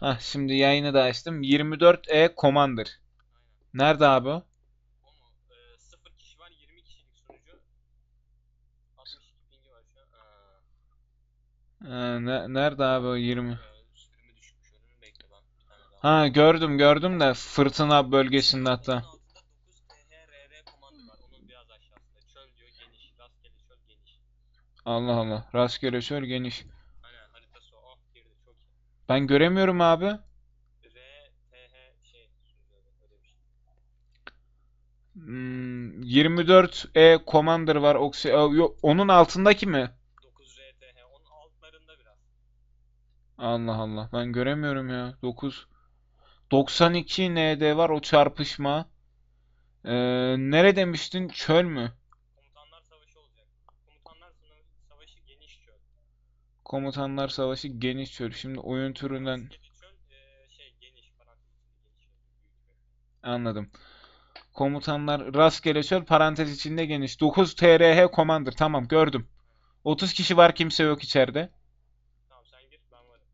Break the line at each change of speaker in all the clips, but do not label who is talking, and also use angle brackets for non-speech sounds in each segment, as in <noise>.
Hah şimdi yayını da açtım. 24E Commander. Nerede abi o?
Ee, 0 kişi var 20 kişilik sunucu. 62 pingi var şu an. Aa,
Ee, ne- nerede abi o 20?
ee, sürümü düşmüş önünü bekle ben bir tane daha.
Ha gördüm gördüm de fırtına bölgesinde hatta.
Onun altında 9 THRR komandı var. Onun biraz aşağısında. Çöl diyor geniş. Rastgele çöl geniş.
Allah Allah. Rastgele şöyle geniş.
Aynen haritası o. Oh girdi çok iyi.
Ben göremiyorum abi.
R, şey sunucu öyle bir şey.
Hmm, 24E Commander var. Aa, yok, onun altındaki mi?
9 RTH. Onun altlarında biraz.
Allah Allah. Ben göremiyorum ya. 9 92 ND var o çarpışma. Ee, nere demiştin? Çöl mü?
Komutanlar savaşı olacak. Komutanlar sınavı- savaşı geniş çöl.
Komutanlar Savaşı geniş çöl. Şimdi oyun türünden anladım. Komutanlar rastgele çöl parantez içinde geniş. 9 TRH Commander. Tamam gördüm. 30 kişi var kimse yok içeride.
Tamam sen gir ben varım.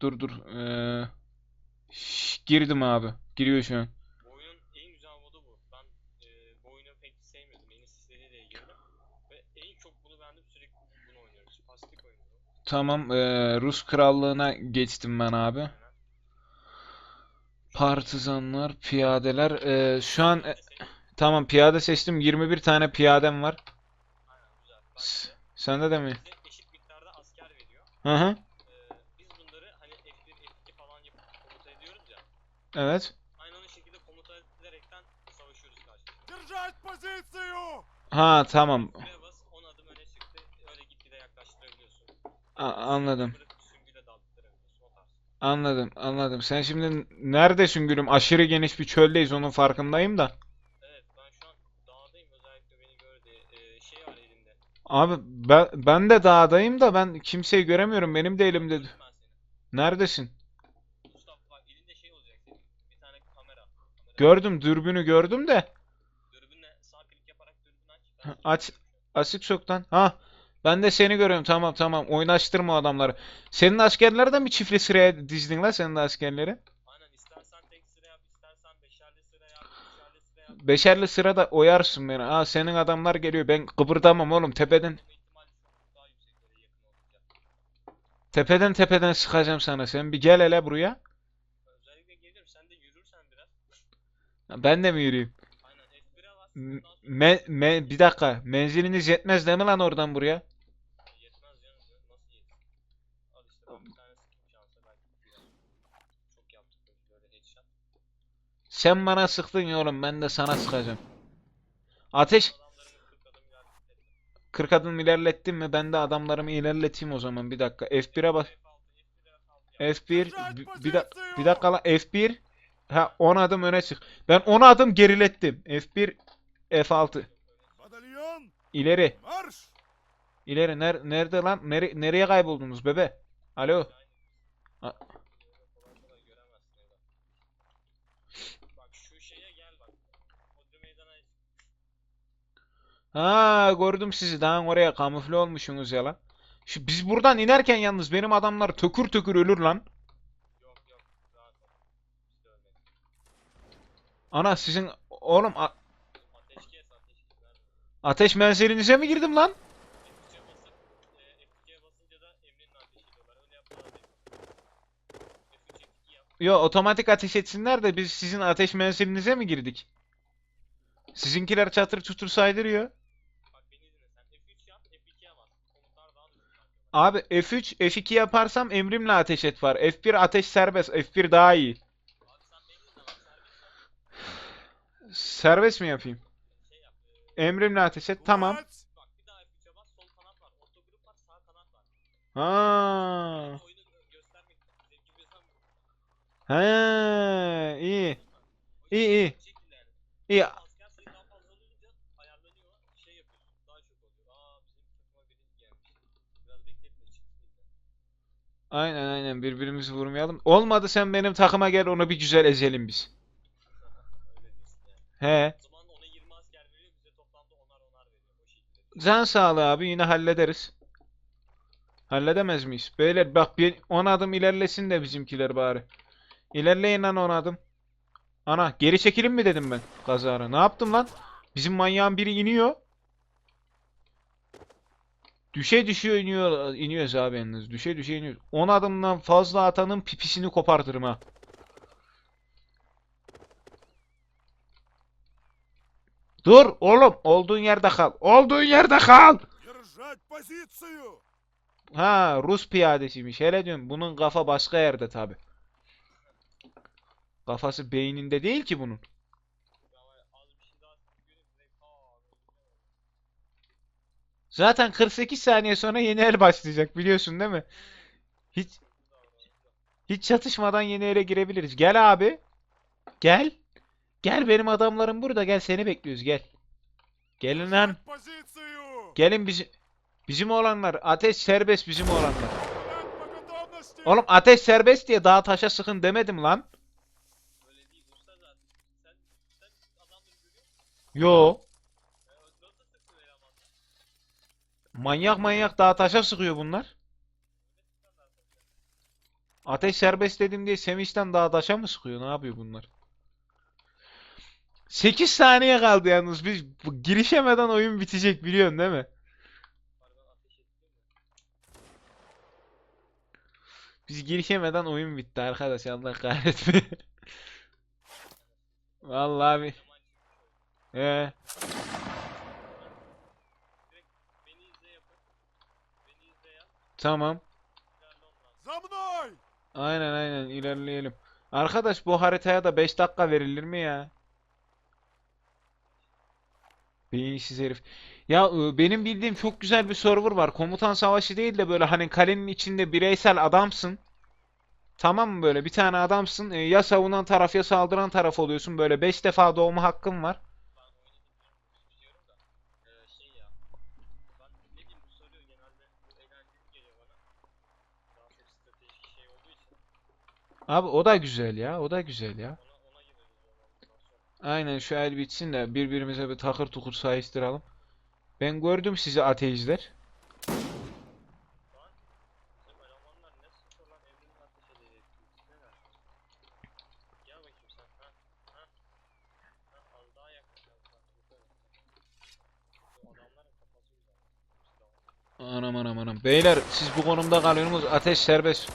Dur dur. Ee, şş, girdim abi. Giriyor şu an.
Bu oyunun en güzel modu bu. Ben e, bu oyunu pek sevmiyordum. Yeni sistemiyle ilgili. Ve en çok bunu beğendim. Sürekli bunu oynuyoruz. Pastik oyunu bu.
Tamam e, Rus krallığına geçtim ben abi. Partizanlar, piyadeler. E, şu an e, tamam piyade seçtim. 21 tane piyadem var. S sende de mi? Hı hı. Evet.
Aynı onun şekilde komuta ederekten savaşıyoruz karşılıklı.
Ha tamam.
Ve
A- anladım. Anladım, anladım. Sen şimdi neredesin gülüm? Aşırı geniş bir çöldeyiz, onun farkındayım da.
Evet ben şu an dağdayım özellikle beni gördü. Ee, şey var elimde.
Abi ben, ben de dağdayım da ben kimseyi göremiyorum. Benim de elimde.
Ben.
Neredesin?
Mustafa bak elinde şey olacak senin. Bir tane kamera. kamera.
Gördüm, dürbünü gördüm de.
Dürbünle sağ klik yaparak dürbün aç. Ben
aç.
seni görüyorum şu an.
Açık çoktan. Ha. Ben de seni görüyorum. Tamam tamam. Oynaştırma adamları. Senin askerleri de mi çiftli sıraya dizdin la senin de askerleri?
Aynen istersen tek sıra yap, istersen beşerli sıra yap, üçerli sıra yap.
Beşerli sırada oyarsın beni. Ha senin adamlar geliyor. Ben kıpırdamam oğlum. Tepeden tepeden tepeden sıkacağım sana. Sen bir gel hele buraya.
Özellikle gelirim sen de yürürsen biraz.
Ben de mi yürüyeyim?
Aynen F1'e bas.
M-
ondan sonra
Me, me, bir dakika. Menziliniz yetmez değil mi lan oradan buraya? Sen bana sıktın ya oğlum. Ben de sana sıkacağım. Ateş.
Adamlarımı 40 adım ilerlettim.
mi? Ben de adamlarımı ilerleteyim o zaman. Bir dakika. F1'e bas. F1 bir, bir, dak bir dakika lan F1 ha 10 adım öne çık. Ben 10 adım gerilettim. F1 F6.
Badalyon.
İleri.
Marş.
İleri. Ner nerede lan? Nere nereye kayboldunuz bebe? Alo. A Ha gördüm sizi. Daha oraya kamufle olmuşsunuz ya lan. Şu, biz buradan inerken yalnız benim adamlar tökür tökür ölür lan.
Yok, yok,
Ana sizin oğlum
yapmalar değil. F3 F2 yap.
Yo otomatik ateş etsinler de biz sizin ateş menzilinize mi girdik? Sizinkiler çatır çutur saydırıyor.
Bak beni dinle sen F3 yap F2'ye bas. Komutlar daha düşük. kanka.
Abi F3, F2 yaparsam emrimle ateş et var. F1 ateş serbest. F1 daha iyi.
Serbest
mi yapayım? Emrimle ateş. Tamam.
Bak bir daha F3'e. Sol kanat var. Orta grup var. Sağ kanat var.
Ha.
Oyunu gö-
He, iyi. İyi iyi.
Şey bir şekilde. İyi.
Aynen aynen birbirimizi vurmayalım. Olmadı sen benim takıma gel onu bir güzel ezelim biz. <laughs>
Öyle diyorsun
Can sağlığı abi yine hallederiz. Halledemez miyiz? Beyler bak bir 10 adım ilerlesin de bizimkiler bari. İlerleyin lan on adım. Ana geri çekilin mi dedim ben kazara. Ne yaptım lan? Bizim manyağın biri iniyor. Düşe düşüyor iniyor iniyoruz abi yalnız. Düşe düşe iniyoruz. 10 adımdan fazla atanın pipisini kopartırım ha. Dur oğlum olduğun yerde kal. Olduğun yerde kal. Ha Rus piyadesiymiş. Hele diyorum bunun kafa başka yerde tabi. Kafası beyninde değil ki bunun. Zaten 48 saniye sonra yeni el başlayacak biliyorsun değil mi? Hiç hiç çatışmadan yeni ele girebiliriz. Gel abi. Gel. Gel benim adamlarım burada. Gel seni bekliyoruz gel. Gelin lan. Gelin bizim bizim olanlar. Ateş serbest bizim olanlar. Oğlum ateş serbest diye daha taşa sıkın demedim lan. Yo. Manyak manyak daha taşa sıkıyor bunlar. Ateş serbest dedim diye Sevinç'ten daha taşa mı sıkıyor? Ne yapıyor bunlar? 8 saniye kaldı yalnız. Biz girişemeden oyun bitecek biliyorsun değil mi? Biz girişemeden oyun bitti arkadaş Allah kahretsin. <laughs> Vallahi
abi.
Ee, tamam. Aynen aynen ilerleyelim. Arkadaş bu haritaya da 5 dakika verilir mi ya? Beyinsiz herif. Ya e, benim bildiğim çok güzel bir server var. Komutan savaşı değil de böyle hani kalenin içinde bireysel adamsın. Tamam mı böyle bir tane adamsın. E, Ya savunan taraf ya saldıran taraf oluyorsun. Böyle 5 defa doğma hakkın var. Abi o da güzel ya. O da güzel ya.
ona ona gireriz o zaman bundan sonra.
Aynen şu el bitsin de birbirimize bir takır tukur sayıştıralım. Ben gördüm sizi.
Silah.
Anam anam anam. Beyler siz bu konumda kalıyorsunuz. Ateş serbest.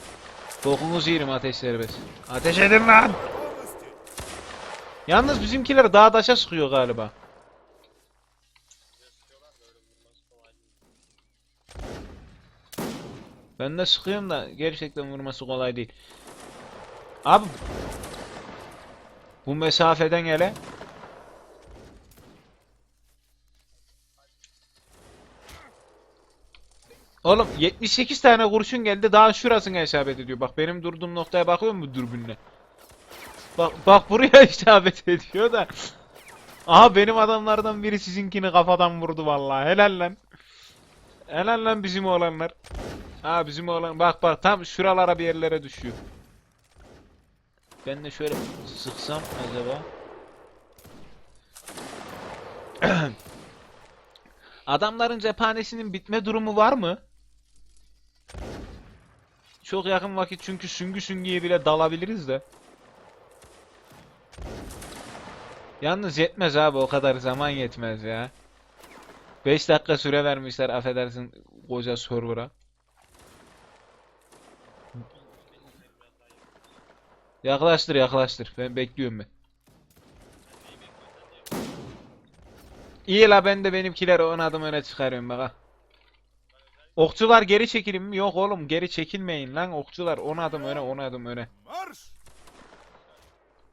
Dokunuzu yerim ateş serbest. Ateş edin lan. Yalnız bizimkiler daha taşa sıkıyor galiba. Ben de sıkıyorum da gerçekten vurması kolay değil. Abi bu mesafeden hele Oğlum 78 tane kurşun geldi daha şurasını hesap ediyor. Bak benim durduğum noktaya bakıyor mu dürbünle? Bak bak buraya <laughs> isabet ediyor da. Aha benim adamlardan biri sizinkini kafadan vurdu vallahi. Helal lan. Helal lan bizim oğlanlar. Ha bizim oğlan bak bak tam şuralara bir yerlere düşüyor. Ben de şöyle sıksam acaba. <clears throat> Adamların cephanesinin bitme durumu var mı? Çok yakın vakit çünkü süngü süngüye bile dalabiliriz de. Yalnız yetmez abi o kadar zaman yetmez ya. 5 dakika süre vermişler affedersin koca server'a. Yaklaştır yaklaştır. Ben bekliyorum ben. İyi la ben de benimkiler on adım öne çıkarıyorum bak ha. Okçular geri çekilim mi? Yok oğlum geri çekilmeyin lan okçular on adım öne on adım öne.
Marş!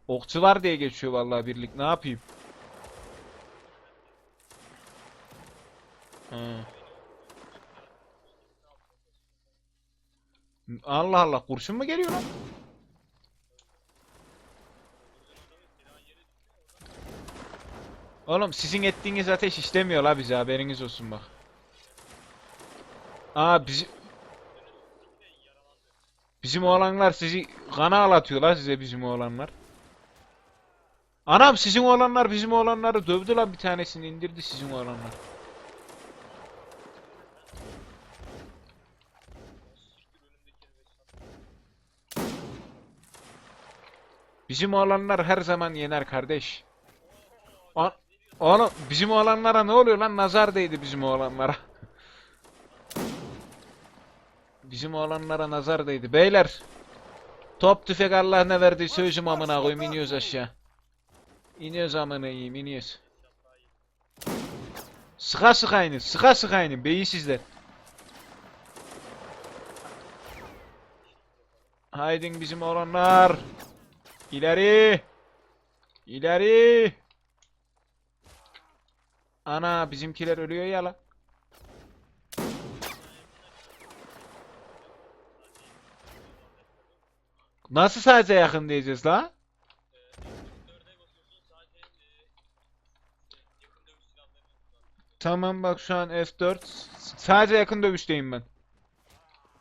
Okçular diye geçiyor vallahi birlik. Ne yapayım? Ha. Allah Allah kurşun mu geliyor lan? Oğlum sizin ettiğiniz ateş işlemiyor la bize haberiniz olsun bak. Aa bizim bizim oğlanlar sizi kana ağlatıyor la size bizim oğlanlar. Anam sizin oğlanlar bizim oğlanları dövdü lan bir tanesini indirdi sizin
herif
Bizim oğlanlar her zaman yener kardeş. O Oğlum bizim oğlanlara ne oluyor lan? Nazar değdi bizim oğlanlara. Bizim oğlanlara nazar değdi. Beyler. Top tüfek Allah ne verdiyse özüm amına koyayım iniyoruz aşağı. İniyoruz amına yiyeyim iniyoruz. Sıka sıka inin. Sıka sıka inin. Beyinsizler. Haydin bizim oğlanlar. İleri. İleri. Ana bizimkiler ölüyor ya la. Nasıl sadece yakın diyeceğiz la? Tamam bak şu an F4. S- Sadece yakın dövüşteyim ben.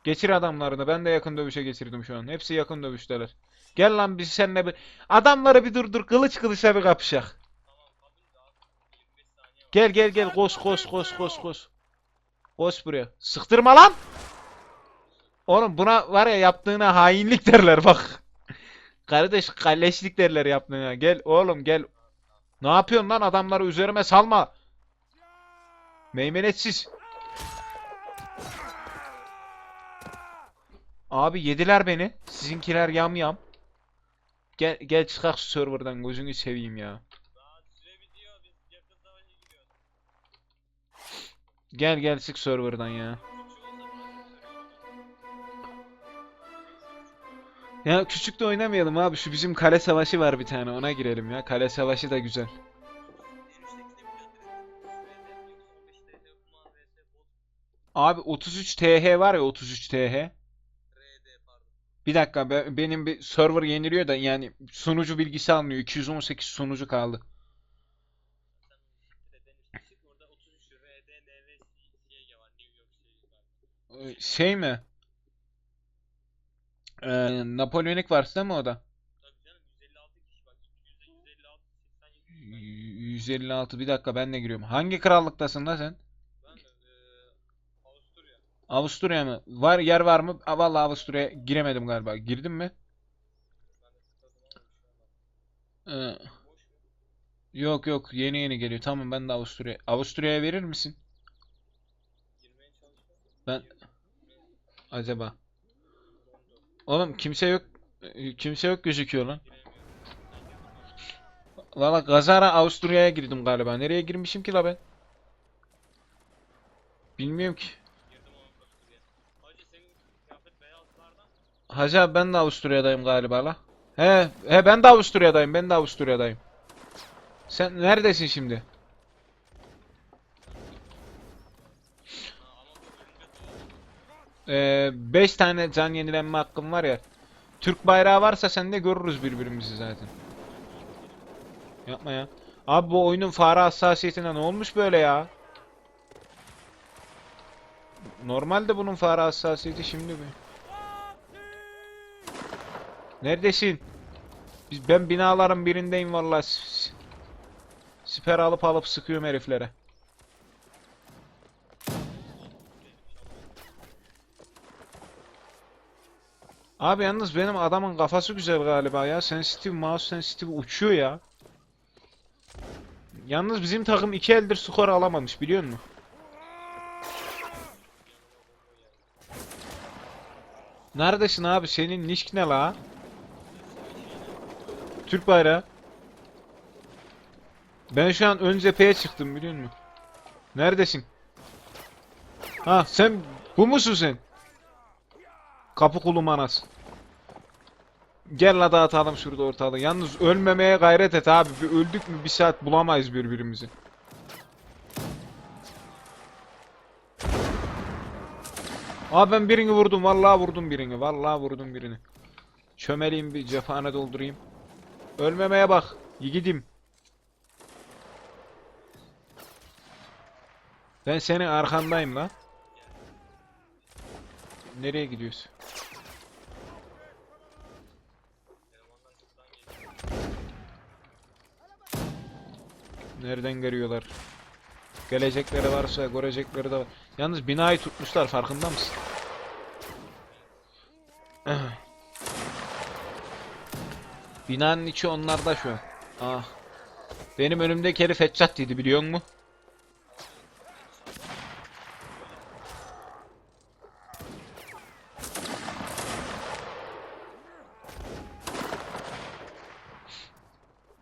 Geçir adamlarını. Ben de yakın dövüşe geçirdim şu an. Hepsi yakın dövüşteler. Gel lan biz seninle bir... Adamları bir durdur. Kılıç kılıça bir kapışak.
Tamam kabul daha 25 saniye var.
Gel gel gel. Koş koş koş koş koş. Koş buraya. Sıktırma lan. Oğlum buna var ya yaptığına hainlik derler bak. Kardeş kalleşlik derler yaptığına. Gel oğlum gel. Ne yapıyorsun lan adamları üzerime salma. Meymenetsiz. Abi yediler beni. Sizinkiler yam yam. Gel gel çıkak şu serverdan gözünü seveyim ya. Gel gel çık serverdan ya. Ya küçük de oynamayalım abi. Şu bizim kale savaşı var bir tane. Ona girelim ya. Kale savaşı da güzel. Abi 33 TH var ya 33 TH. Bir dakika be- benim bir server yeniliyor da yani sunucu bilgisi almıyor. 218 sunucu kaldı. Şey mi? Ee, Napolyonik var değil mi o da? 156 bir dakika ben de giriyorum. Hangi krallıktasın da sen? Avusturya mı? Var yer var mı? Vallahi Avusturya'ya giremedim galiba. Girdin mi? Ee, yok yok yeni yeni geliyor. Tamam ben de Avusturya. Avusturya'ya verir misin? Ben acaba. Oğlum kimse yok. Kimse yok gözüküyor lan. Valla Gazara Avusturya'ya girdim galiba. Nereye girmişim ki la ben? Bilmiyorum ki. Hacı abi ben de Avusturya'dayım galiba la. He, he ben de Avusturya'dayım. Ben de Avusturya'dayım. Sen neredesin şimdi? Ee, 5 tane can yenilenme hakkım var ya. Türk bayrağı varsa sen de görürüz birbirimizi zaten. Yapma ya. Abi bu oyunun fare hassasiyetine ne olmuş böyle ya? Normalde bunun fare hassasiyeti şimdi bir. Neredesin? Biz, ben binaların birindeyim vallahi. Siper alıp alıp sıkıyorum heriflere. Abi yalnız benim adamın kafası güzel galiba ya. Sensitive mouse sensitive uçuyor ya. Yalnız bizim takım iki eldir skor alamamış biliyor musun? Neredesin abi? Senin nick ne la? Türk bayrağı. Ben şu an ön cepheye çıktım biliyor musun? Neredesin? Ha sen bu musun sen? Kapı kulu manas. Gel la dağıtalım şurada ortalığı. Yalnız ölmemeye gayret et abi. Bir öldük mü bir saat bulamayız birbirimizi. Abi ben birini vurdum. Vallahi vurdum birini. Vallahi vurdum birini. Çömeleyim bir cephane doldurayım. Ölmemeye bak. Yiğidim. Ben senin arkandayım la. Nereye gidiyorsun? Nereden geliyorlar? Gelecekleri varsa görecekleri de var. Yalnız binayı tutmuşlar farkında mısın? Binanın içi onlarda şu an. Ah. Benim önümdeki herif headshot yedi biliyor musun?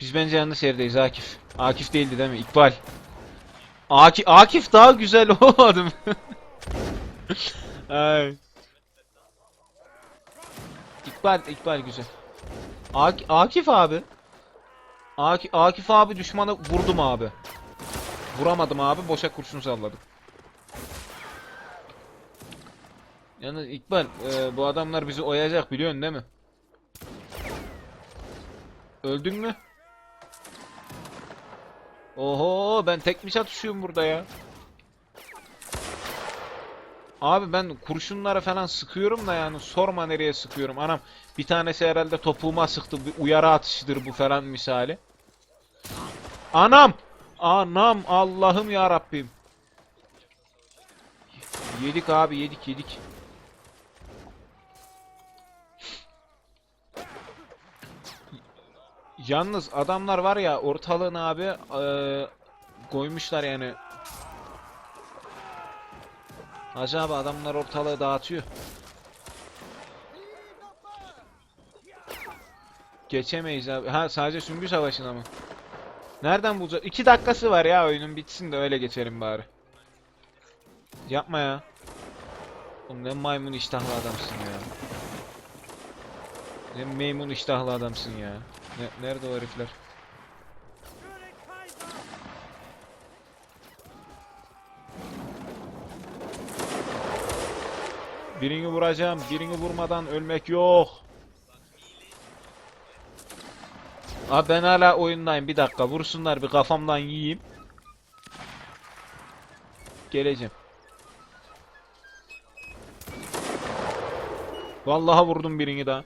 Biz bence yanlış yerdeyiz Akif. Akif değildi değil mi? İkbal. Akif, Akif daha güzel <laughs> o adım. Ay. İkbal, İkbal güzel. Ak Akif abi. Akif, Akif abi düşmanı vurdum abi. Vuramadım abi, boşa kurşun salladım. Yalnız İkbal, e, bu adamlar bizi oyacak biliyorsun değil mi? Öldün mü? Oho, ben tek mi çatışıyorum burada ya? Abi ben kurşunlara falan sıkıyorum da yani sorma nereye sıkıyorum. Anam bir tanesi herhalde topuğuma sıktı. Bir uyarı atışıdır bu falan misali. Anam! Anam Allah'ım ya Rabbim. Yedik abi yedik yedik. Yalnız adamlar var ya ortalığını abi eee, koymuşlar yani. Acaba adamlar ortalığı dağıtıyor. Geçemeyiz abi. Ha sadece süngü savaşına mı? Nereden bulacağız? 2 dakikası var ya oyunun bitsin de öyle geçelim bari. Yapma ya. Oğlum ne maymun iştahlı adamsın ya. Ne maymun iştahlı adamsın ya. Ne, nerede o herifler? Birini vuracağım. Birini vurmadan ölmek yok. Abi ben hala oyundayım. Bir dakika vursunlar bir kafamdan yiyeyim. Geleceğim. Vallahi vurdum birini daha.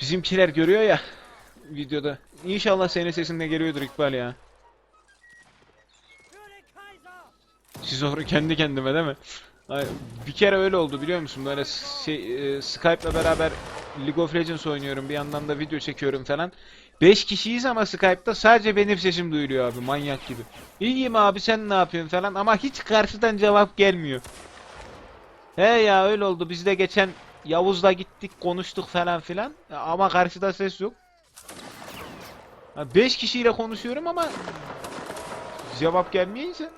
Bizimkiler görüyor ya videoda. İnşallah senin sesin de geliyordur İkbal ya. Şizofren kendi kendime değil mi? Bir kere öyle oldu biliyor musun? Böyle şey e, Skype'la beraber League of Legends oynuyorum. Bir yandan da video çekiyorum falan. 5 kişiyiz ama Skype'ta sadece benim sesim duyuluyor abi manyak gibi. İyiyim abi sen ne yapıyorsun falan ama hiç karşıdan cevap gelmiyor. He ya öyle oldu. Biz de geçen Yavuz'la gittik konuştuk falan filan ama karşıda ses yok. 5 kişiyle konuşuyorum ama cevap gelmeyince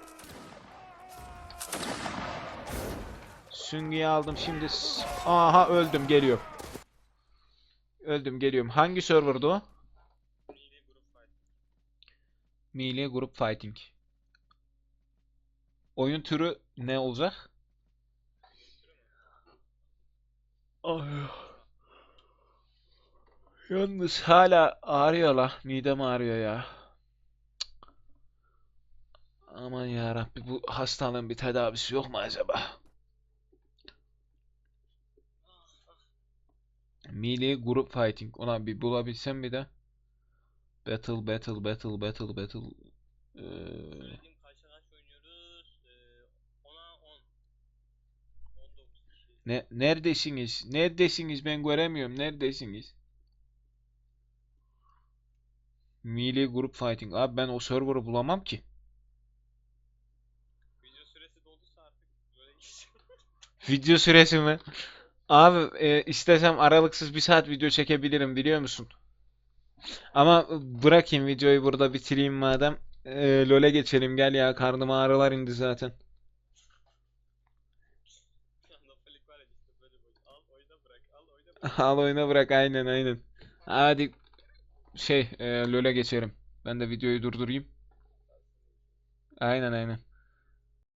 Süngü'yü aldım şimdi. Aha öldüm geliyor. Öldüm geliyorum. Hangi serverda o?
Melee Group.
Fighting. Oyun türü ne olacak? Ay. Yalnız hala ağrıyor la. Midem ağrıyor ya. Aman ya Rabbi bu hastalığın bir tedavisi yok mu acaba? Melee Group Fighting. Ulan bir bulabilsem bir de. Battle, battle, battle, battle, battle. Ee?
Ee, 10'a 10. 19 kişi.
ne, neredesiniz? Neredesiniz? Ben göremiyorum. Neredesiniz? Melee Group Fighting. Abi ben o server'ı bulamam ki.
Video süresi dolduysa artık böyle.
Video süresi mi? <laughs> Abi e, istesem aralıksız bir saat video çekebilirim biliyor musun? Ama bırakayım videoyu burada bitireyim madem. E, LoL'e geçelim gel ya karnıma ağrılar indi zaten. <laughs> Al oyuna bırak aynen aynen. Hadi şey e, LoL'e geçelim. Ben de videoyu durdurayım. Aynen aynen.